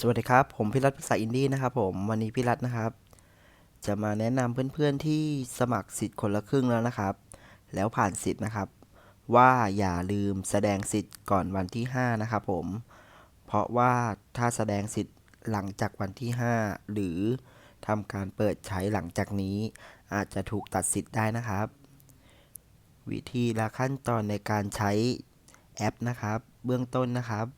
สวัสดีครับ ผมพิรัตภาษาอินดี้นะครับผมวันนี้พิรัตนะครับ จะมาแนะนำเพื่อนๆที่สมัครสิทธิ์คนละครึ่งแล้วนะครับ แล้วผ่านสิทธิ์นะครับ ว่าอย่าลืมแสดงสิทธิ์ก่อนวันที่ 5 นะครับผม เพราะว่าถ้าแสดงสิทธิ์หลังจากวันที่ 5 หรือทำการเปิดใช้หลังจากนี้ อาจจะถูกตัดสิทธิ์ได้นะครับ วิธีและขั้นตอนในการใช้แอปนะครับ เบื้องต้นนะครับ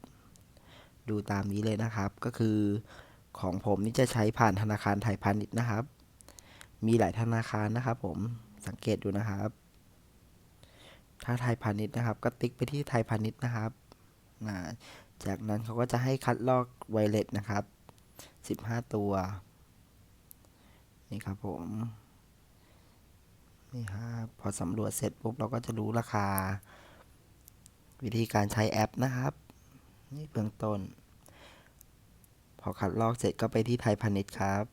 ดูตามนี้เลยนะครับ ก็คือของผมนี่จะใช้ผ่านธนาคารไทยพาณิชย์นะครับ มีหลายธนาคารนะครับ ผมสังเกตดูนะครับ ถ้าไทยพาณิชย์นะครับ ก็ติ๊กไปที่ไทยพาณิชย์นะครับาจากนั้นเขาก็จะให้คัดลอกไวเลสนะครับ 15 ตัว นี่ครับผม นี่ครับพอสำรวจเสร็จปุ๊บเราก็จะรู้ราคา วิธีการใช้แอปนะครับ นี่เบื้องต้น พอคัดลอกเสร็จก็ไปที่ไทยพาณิชย์ครับ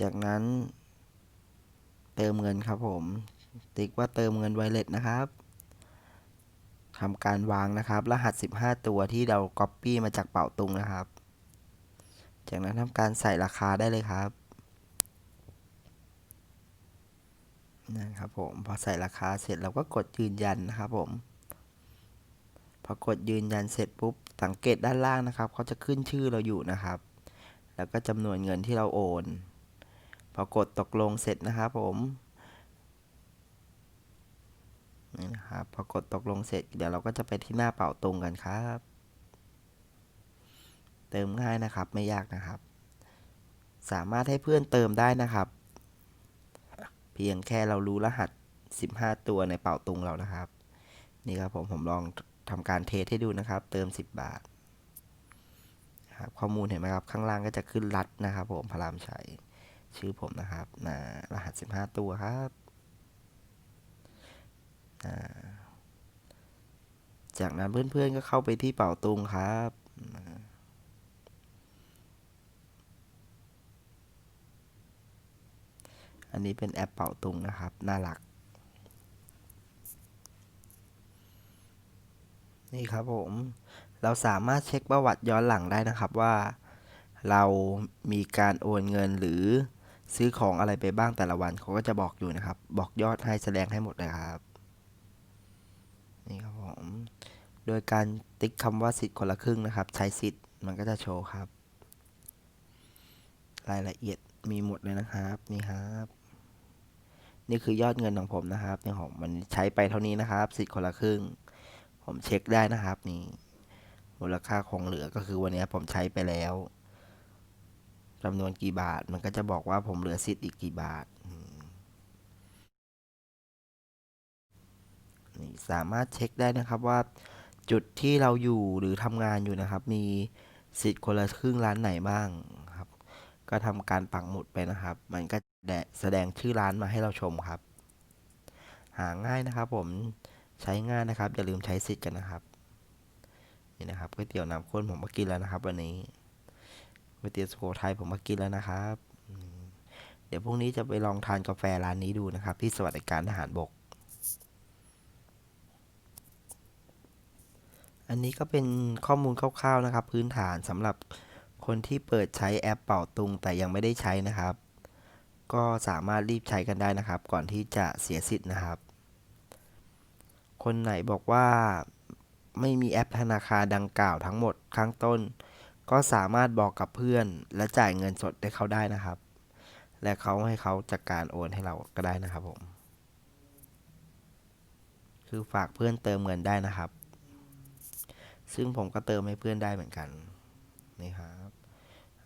จากนั้นเติมเงินครับผม ติ๊กว่าเติมเงินไวเลสนะครับทำการวางนะครับ รหัส 15 ตัวที่เรา Copy มาจากเป่าตุงนะครับ จากนั้นทำการใส่ราคาได้เลยครับนะครับผม พอใส่ราคาเสร็จเราก็กดยืนยันนะครับผม พอกดยืนยันเสร็จปุ๊บ สังเกตด้านล่างนะครับเขาจะขึ้นชื่อเราอยู่นะครับ แล้วก็จำนวนเงินที่เราโอน พอกดตกลงเสร็จนะครับผมนี่นะครับพอกดตกลงเสร็จเดี๋ยวเราก็จะไปที่หน้าเป่าตุงกันครับ เติมง่ายนะครับไม่ยากนะครับ สามารถให้เพื่อนเติมได้นะครับ เพียงแค่เรารู้รหัส 15 ตัวในเป่าตุงเรานะครับ นี่ครับผมผมลอง ทำการเทสให้ดูนะครับ เติม 10 บาทครับข้อมูลเห็นไหมครับ ข้างล่างก็จะขึ้นรัดนะครับ ผมพรามชัยชื่อผมนะครับนะรหัส 15 ตัวครับอ่าจากนั้นเพื่อนๆก็เข้าไปที่เป่าตุงครับนะอันนี้เป็นแอปเป่าตุงนะครับ น่ารัก นี่ครับผม เราสามารถเช็คประวัติย้อนหลังได้นะครับว่า เรามีการโอนเงินหรือซื้อของอะไรไปบ้างแต่ละวันเขาก็จะบอกอยู่นะครับ บอกยอดให้แสดงให้หมดเลยครับ นี่ครับผม โดยการติ๊กคำว่าสิทธิ์คนละครึ่งนะครับ ใช้สิทธิ์มันก็จะโชว์ครับ รายละเอียดมีหมดเลยนะครับนี่ครับ นี่คือยอดเงินของผมนะครับเนี่ยผมมันใช้ไปเท่านี้นะครับสิทธิ์คนละครึ่ง ผมเช็คได้นะครับนี่มูลค่าคงเหลือก็คือวันนี้ผมใช้ไปแล้วจำนวนกี่บาท มันก็จะบอกว่าผมเหลือสิทธิ์อีกกี่บาทนี่สามารถเช็คได้นะครับว่าจุดที่เราอยู่หรือทำงานอยู่นะครับ มีสิทธิ์คนละครึ่งร้านไหนบ้างครับ ก็ทำการปักหมุดไปนะครับ มันก็แสดงชื่อร้านมาให้เราชมครับ หาง่ายนะครับผม ใช้ง่ายนะครับ อย่าลืมใช้สิทธิ์กันนะครับ นี่นะครับก๋วยเตี๋ยวน้ำข้นผมมากินแล้วนะครับ วันนี้ก๋วยเตี๋ยวสุโขทัยผมมากินแล้วนะครับ เดี๋ยวพรุ่งนี้จะไปลองทานกาแฟร้านนี้ดูนะครับ ที่สวัสดิการทหารบก อันนี้ก็เป็นข้อมูลคร่าวๆนะครับ พื้นฐานสำหรับคนที่เปิดใช้แอปเป่าตุงแต่ยังไม่ได้ใช้นะครับ ก็สามารถรีบใช้กันได้นะครับ ก่อนที่จะเสียสิทธิ์นะครับ คนไหนบอกว่าไม่มีแอปธนาคารดังกล่าวทั้งหมดข้างต้น ก็สามารถบอกกับเพื่อน และจ่ายเงินสดให้เขาได้นะครับ และเขาให้เขาจัดกการโอนให้เราก็ได้นะครับผมคือฝากเพื่อนเติมเงินได้นะครับ ซึ่งผมก็เติมให้เพื่อนได้เหมือนกันนี่ครับ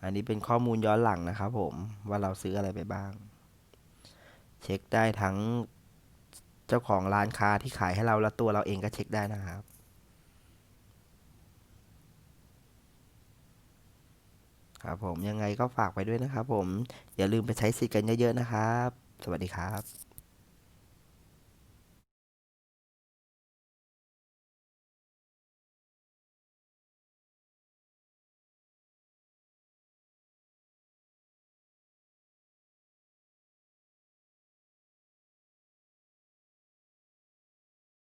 อันนี้เป็นข้อมูลย้อนหลังนะครับผมว่าเราซื้ออะไรไปบ้าง เช็คได้ทั้ง เจ้าของร้านค้าที่ขายให้เราและตัวเราเองก็เช็คได้นะครับ ครับผมยังไงก็ฝากไปด้วยนะครับผม อย่าลืมไปใช้สิทธิ์กันเยอะๆนะครับ สวัสดีครับ